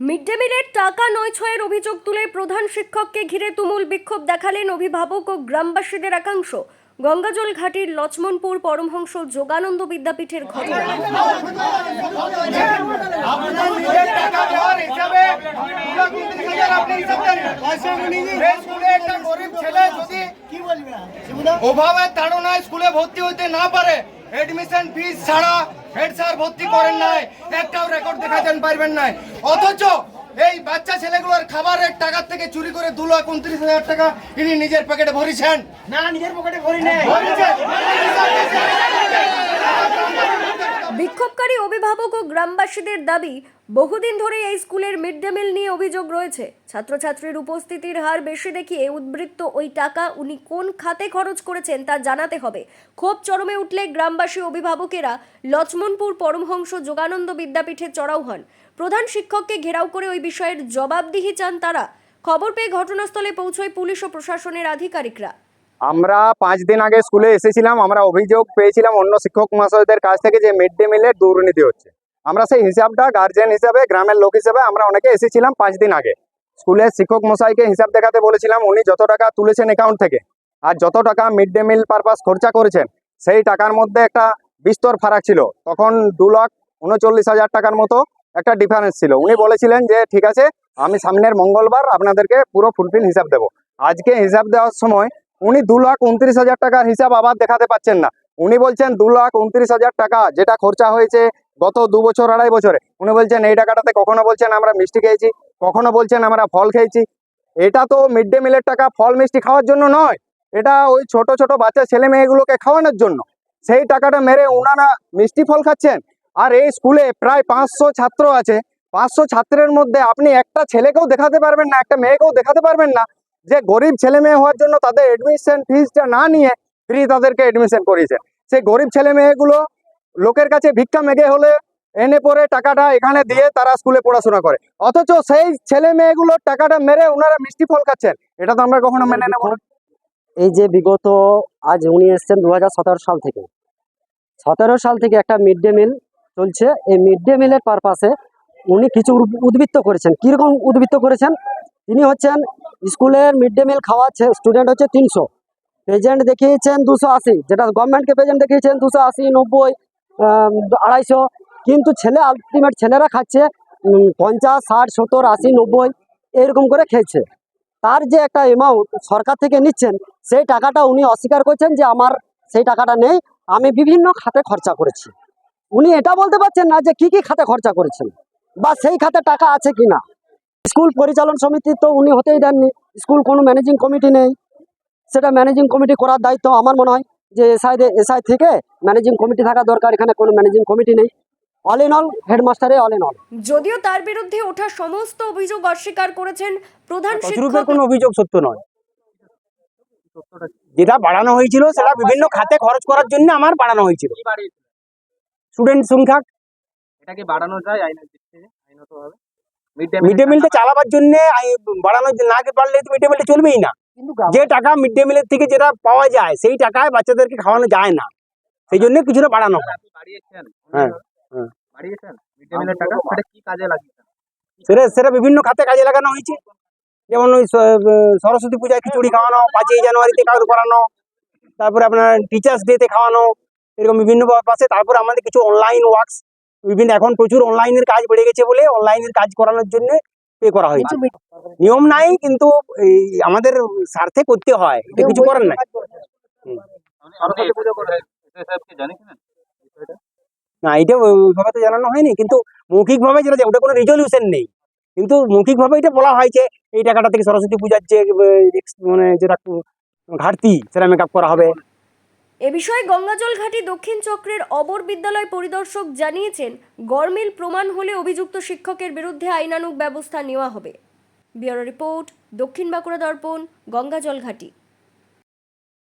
Mid day মিলের টাকা নয় ছয়ের অভিযোগ তুলে প্রধান শিক্ষককে ঘিরে তুমুল বিক্ষোভ দেখালেন অভিভাবক ও গ্রামবাসীদের একাংশ গঙ্গাজল ঘাটির লক্ষ্মণপুর পরমহংস যোগানন্দ বিদ্যাপীঠের ঘটনা তাড়নায় স্কুলে ভর্তি হইতে না পারে এডমিশন ফিস ছাড়া হেড স্যার ভর্তি করেন নাই। একটাও রেকর্ড দেখাতেন পারবেন নাই। অথচ এই বাচ্চা ছেলেগুলোর খাবারের টাকার থেকে চুরি করে দু লাখ উনত্রিশ হাজার টাকা ইনি নিজের পকেটে ভরিছেন। না নিজের পকেটে ভরি নেই। ভরিছেন বিক্ষোভকারী অভিভাবক ও গ্রামবাসীদের দাবি, বহুদিন ধরে এই স্কুলের মিড ডে মিল নিয়ে অভিযোগ রয়েছে। ছাত্রছাত্রীর উপস্থিতির হার বেশি দেখিয়ে উদ্বৃত্ত ওই টাকা উনি কোন খাতে খরচ করেছেন তা জানাতে হবে। ক্ষোভ চরমে উঠলে গ্রামবাসী অভিভাবকেরা লক্ষ্মণপুর পরমহংস যোগানন্দ বিদ্যাপীঠে চড়াও হন। প্রধান শিক্ষককে ঘেরাও করে ওই বিষয়ের জবাবদিহি চান তারা। খবর পেয়ে ঘটনাস্থলে পৌঁছয় পুলিশ ও প্রশাসনের আধিকারিকরা। আমরা পাঁচ দিন আগে স্কুলে এসেছিলাম, আমরা অভিযোগ পেয়েছিলাম অন্য শিক্ষক মহাশয়দের কাছ থেকে যে মিড ডে মিলের দুর্নীতি হচ্ছে। আমরা সেই হিসাবটা গার্জেন হিসাবে, গ্রামের লোক হিসাবে আমরা অনেকে এসেছিলাম পাঁচ দিন আগে। স্কুলের শিক্ষক মশাইকে হিসাব দেখাতে বলেছিলাম, উনি যত টাকা তুলেছেন অ্যাকাউন্ট থেকে আর যত টাকা মিড ডে মিল পারপাস খরচা করেছেন, সেই টাকার মধ্যে একটা বিস্তর ফারাক ছিল। তখন দু লাখ উনচল্লিশ হাজার টাকার মতো একটা ডিফারেন্স ছিল। উনি বলেছিলেন যে, ঠিক আছে, আমি সামনের মঙ্গলবার আপনাদেরকে পুরো ফুলফিল হিসাব দেবো। আজকে হিসাব দেওয়ার সময় উনি দু লাখ উনত্রিশ হাজার টাকার হিসাব আবার দেখাতে পাচ্ছেন না। উনি বলছেন দু লাখ উনত্রিশ হাজার টাকা যেটা খরচা হয়েছে গত দু বছর, আড়াই বছরে। উনি বলছেন, এই টাকাটাতে কখনো বলছেন আমরা মিষ্টি খেয়েছি, কখনো বলছেন আমরা ফল খেয়েছি। এটা তো মিড ডে মিলের টাকা, ফল মিষ্টি খাওয়ার জন্য নয়। এটা ওই ছোট ছোট বাচ্চা, ছেলে মেয়েগুলোকে খাওয়ানোর জন্য। সেই টাকাটা মেরে ওনারা মিষ্টি ফল খাচ্ছেন। আর এই স্কুলে প্রায় পাঁচশো ছাত্র আছে। পাঁচশো ছাত্রের মধ্যে আপনি একটা ছেলেকেও দেখাতে পারবেন না, একটা মেয়েকেও দেখাতে পারবেন না। যে গরিব ছেলে মেয়ে হওয়ার জন্য তাদের এডমিশন ফিজটা না নিয়ে ফ্রি তাদেরকে এডমিশন করিয়েছেন সেই গরিব ছেলে মেয়েগুলো লোকের কাছে ভিক্ষা মেঘে হলে এনে পরে টাকাটা এখানে দিয়ে তারা স্কুলে পড়াশোনা করে। অথচ সেই ছেলে মেয়েগুলোর টাকাটা মেরে ওনারা মিষ্টি ফল খাচ্ছেন। এটা তো আমরা কখনো মেনে নেব এই যে বিগত, আজ উনি এসছেন দু হাজার সতেরো সাল থেকে। সতেরো সাল থেকে একটা মিড ডে মিল চলছে। এই মিড ডে মিলের পারপাসে উনি কিছু উদ- উদ্বৃত্ত করেছেন। কীরকম উদ্বৃত্ত করেছেন? তিনি হচ্ছেন স্কুলের মিড ডে মিল খাওয়াচ্ছে স্টুডেন্ট হচ্ছে তিনশো। পেজেন্ট দেখিয়েছেন দুশো আশি, যেটা গভর্নমেন্টকে পেজেন্ট দেখিয়েছেন দুশো আশি, নব্বই আড়াইশো। কিন্তু ছেলে আলটিমেট ছেলেরা খাচ্ছে পঞ্চাশ, ষাট, সত্তর, আশি, নব্বই, এরকম করে খেয়েছে। তার যে একটা অ্যামাউন্ট সরকার থেকে নিচ্ছেন, সেই টাকাটা উনি অস্বীকার করছেন যে আমার সেই টাকাটা নেই, আমি বিভিন্ন খাতে খরচা করেছি। উনি এটা বলতে পারছেন না যে কি কি খাতে খরচা করেছেন, বা সেই খাতে টাকা আছে কি না স্কুল পরিচালন সমিতি তো উনি হতেই দেননি। স্কুল কোনো ম্যানেজিং কমিটি নেই। সেটা ম্যানেজিং কমিটি করার দায়িত্ব আমার মনে হয় যে এসআই এসআই থেকে ম্যানেজিং কমিটি থাকা দরকার এখানে কোনো ম্যানেজিং কমিটি নেই। অল ইন অল হেডমাস্টারে অল ইন অল যদিও তার বিরুদ্ধে ওঠা সমস্ত অভিযোগ অস্বীকার করেছেন প্রধান তছরূপের শিক্ষক। কোনো অভিযোগ সত্য নয়। যেটা বাড়ানো হয়েছিল সেটা বিভিন্ন খাতে খরচ করার জন্য আমার বাড়ানো হয়েছিল। স্টুডেন্ট সংখ্যা। এটাকে বাড়ানো যায় আইনের দিক থেকে? আইনতভাবে মিড ডে মিলটা চালাবার জন্য বাড়ানো যে- না পারলে মিড ডে মিলটা চলবেই না। যে টাকা মিড ডে মিলের থেকে যেটা পাওয়া যায় সেই টাকায় বাচ্চাদেরকে খাওয়ানো যায় না। সেই জন্য কিছুটা বাড়ানো হয়। হ্যাঁ, সেটা সেটা বিভিন্ন খাতে কাজে লাগানো হয়েছে। যেমন ওই সরস্বতী পূজায় খিচুড়ি খাওয়ানো পাঁচই জানুয়ারিতে কাউর করানো তারপরে আপনার টিচার্স ডেতে খাওয়ানো এরকম বিভিন্ন পাশে তারপরে আমাদের কিছু অনলাইন ওয়ার্কস বিভিন্ন এখন প্রচুর অনলাইনের কাজ বেড়ে গেছে বলে অনলাইনের কাজ করানোর জন্য পে করা হয়েছে নিয়ম নাই, কিন্তু আমাদের স্বার্থে করতে হয়, এটা কিছু করার নাই। না, এটা ওইভাবে তো জানানো হয়নি, কিন্তু মৌখিকভাবে যেটা ওটা কোনো রেজলিউশন নেই। কিন্তু মৌখিকভাবে এটা বলা হয় যে, এই টাকাটা থেকে সরস্বতী পূজার যে মানে যেটা ঘাটতি, সেটা মেকআপ করা হবে। এ বিষয়ে গঙ্গাজল ঘাটি দক্ষিণ চক্রের অবর বিদ্যালয় পরিদর্শক জানিয়েছেন গরমিল প্রমাণ হলে অভিযুক্ত শিক্ষকের বিরুদ্ধে আইনানুগ ব্যবস্থা নেওয়া হবে। ব্যুরো রিপোর্ট, দক্ষিণ বাঁকুড়া দর্পণ, গঙ্গাজল ঘাটি।